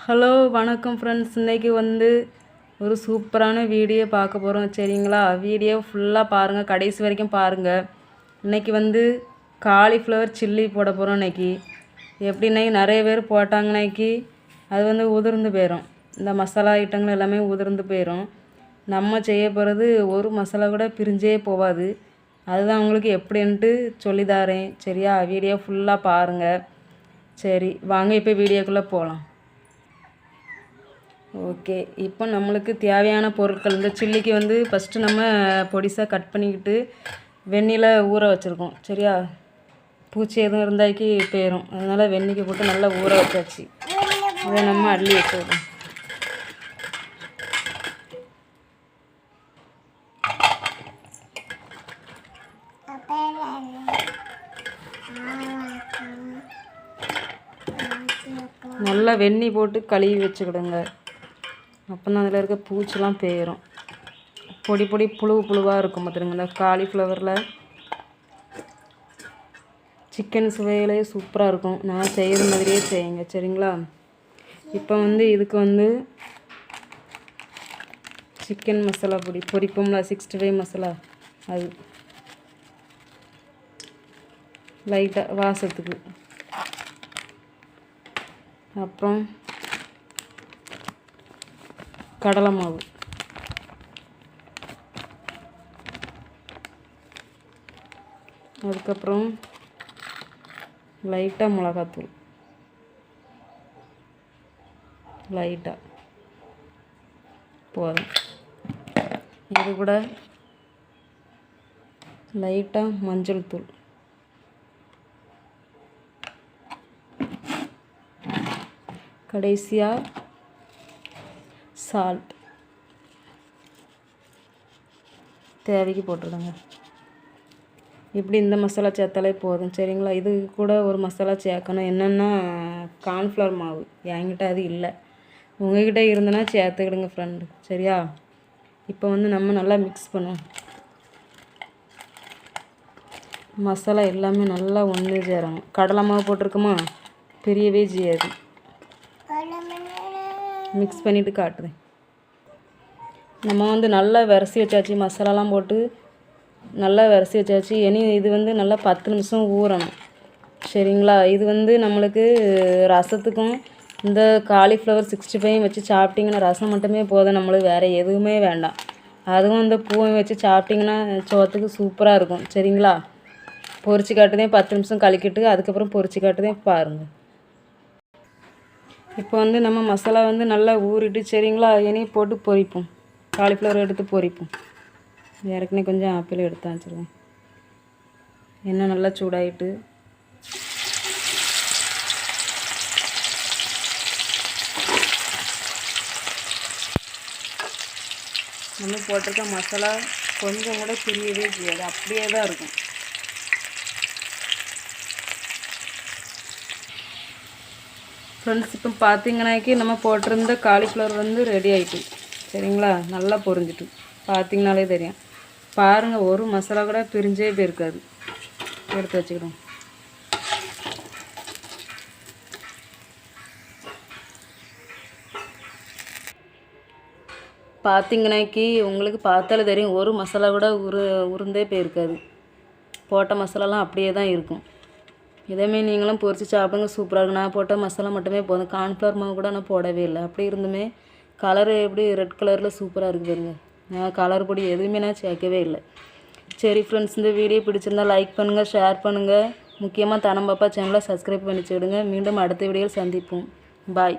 Hello வணக்கம் friends இன்றைக்கி வந்து ஒரு சூப்பரான வீடியோ பார்க்க போகிறோம் சரிங்களா? வீடியோ ஃபுல்லாக பாருங்கள் கடைசி வரைக்கும் பாருங்கள் இன்றைக்கி வந்து காலிஃப்ளவர் சில்லி போட போகிறோம் இன்றைக்கி எப்படின்னா நிறைய பேர் போட்டாங்க இன்றைக்கி அது வந்து உதிர்ந்து போயிடும் இந்த மசாலா ஐட்டங்கள் எல்லாமே உதிர்ந்து போயிடும் நம்ம செய்ய போகிறது ஒரு மசாலா கூட பிரிஞ்சே போகாது. அதுதான் உங்களுக்கு எப்படின்ட்டு சொல்லித்தாரேன் சரியா? வீடியோ ஃபுல்லாக பாருங்கள் சரி வாங்க இப்போ வீடியோக்குள்ளே போகலாம் ஓகே. இப்போ நம்மளுக்கு தேவையான பொருட்கள் இந்த சில்லிக்கு வந்து ஃபஸ்ட்டு நம்ம பொடிசாக கட் பண்ணிக்கிட்டு வெந்நில ஊற வச்சுருக்கோம். சரியா? பூச்சி எதுவும் இருந்தாக்கி போயிடும் அதனால் வெந்நிக்கு போட்டு நல்லா ஊற வச்சாச்சு. இதை நம்ம அள்ளி வச்சுருக்கோம். நல்லா வெந்நி போட்டு கழுவி வச்சுக்கிடுங்க. அப்போ தான் அதில் இருக்க பூச்செலாம் போயிடும் பொடி பொடி புழு புழுவாக இருக்கும் பார்த்துருங்க காலிஃப்ளவரில். சிக்கன் சுவையிலே சூப்பராக இருக்கும். நான் செய்கிற மாதிரியே செய்யுங்க சரிங்களா? இப்போ வந்து இதுக்கு வந்து சிக்கன் மசாலா பொடி பொரிப்போம்ல சிக்ஸ்டி ஃபைவ் மசாலா அது. லைட்டாக வாசத்துக்கு. அப்புறம் கடலை மாவு. அதுக்கப்புறம் லைட்டாக மிளகாத்தூள். லைட்டாக போதும். இது கூட லைட்டாக மஞ்சள் தூள். கடைசியாக சால்ட் தேவைக்கு போட்டுருங்க இப்படி இந்த மசாலா சேர்த்தாலே போதும். சரிங்களா? இது கூட ஒரு மசாலா சேர்க்கணும். என்னென்னா கார்ன்ஃப்ளவர் மாவு. என்கிட்ட அது இல்லை. உங்ககிட்ட இருந்தனா சேர்த்துக்கிடுங்க ஃப்ரெண்டு சரியா? இப்போ வந்து நம்ம நல்லா மிக்ஸ் பண்ணுவோம். மசாலா எல்லாமே நல்லா ஒன்று சேரணும். கடலை மாவு போட்டிருக்குமா? பெரியவே செய்யாது. மிக்ஸ் பண்ணிவிட்டு காட்டுறேன். நம்ம வந்து நல்லா விரசி வச்சாச்சு மசாலாலாம் போட்டு நல்லா விரசி வச்சாச்சு. இனி இது வந்து நல்லா பத்து நிமிஷம் ஊறணும். சரிங்களா? இது வந்து நம்மளுக்கு ரசத்துக்கும் இந்த காலிஃப்ளவர் சிக்ஸ்டி ஃபைவ் வச்சு சாப்பிட்டிங்கன்னா ரசம் மட்டுமே போதும். நம்மளுக்கு வேறு எதுவுமே வேண்டாம். அதுவும் இந்த பூவை வச்சு சாப்பிட்டிங்கன்னா சோத்துக்கு சூப்பராக இருக்கும். சரிங்களா? பொரிச்சு காட்டுதேன் பத்து நிமிஷம் கழிக்கிட்டு அதுக்கப்புறம் பொரிச்சு காட்டுதேன் பாருங்கள் இப்போ வந்து நம்ம மசாலா வந்து நல்லா ஊறிட்டு சரிங்களா? இனி போட்டு பொரிப்போம். காலிஃப்ளவர் எடுத்து பொரிப்போம். ஏற்கனவே கொஞ்சம் ஆப்பிள் எடுத்து வச்சுருவேன் எண்ணெய் நல்லா சூடாயிட்டு. நம்ம போட்டிருக்க மசாலா கொஞ்சம் கூட பிரியவே செய்யாது. அப்படியே தான் இருக்கும். ஃப்ரெண்ட்ஸ் இப்போ பார்த்தீங்கன்னாக்கி நம்ம போட்டிருந்த காலிஃப்ளவர் வந்து ரெடி ஆகிட்டு சரிங்களா? நல்லா பொரிஞ்சிட்டு. பார்த்திங்கனாலே தெரியும். பாருங்கள் ஒரு மசாலா கூட பிரிஞ்சே போயிருக்காது. எடுத்து வச்சுக்கிறோம். பார்த்திங்கனாக்கி உங்களுக்கு பார்த்தாலே தெரியும் ஒரு மசாலா கூட உரு உருந்தே போயிருக்காது. போட்ட மசாலாலாம் அப்படியே தான் இருக்கும். இதேமாரி நீங்களும் பொரித்து சாப்பிடுங்க. சூப்பராக இருக்கும் நான் போட்ட மசாலா மட்டுமே போதும். கார்ன்ஃப்ளவர் மாவு கூட நான் போடவே இல்லை. அப்படி இருந்துமே கலரு எப்படி ரெட் கலரில் சூப்பராக இருக்குது பாருங்க. நான் கலர் பொடி எதுவுமே நான் சேர்க்கவே இல்லை. சரி ஃப்ரெண்ட்ஸ் இந்த வீடியோ பிடிச்சிருந்தா லைக் பண்ணுங்கள் ஷேர் பண்ணுங்கள் முக்கியமாக தனம் பாப்பா சேனலை சப்ஸ்கிரைப் பண்ணி விடுங்க. மீண்டும் அடுத்த வீடியோவில் சந்திப்போம். பாய்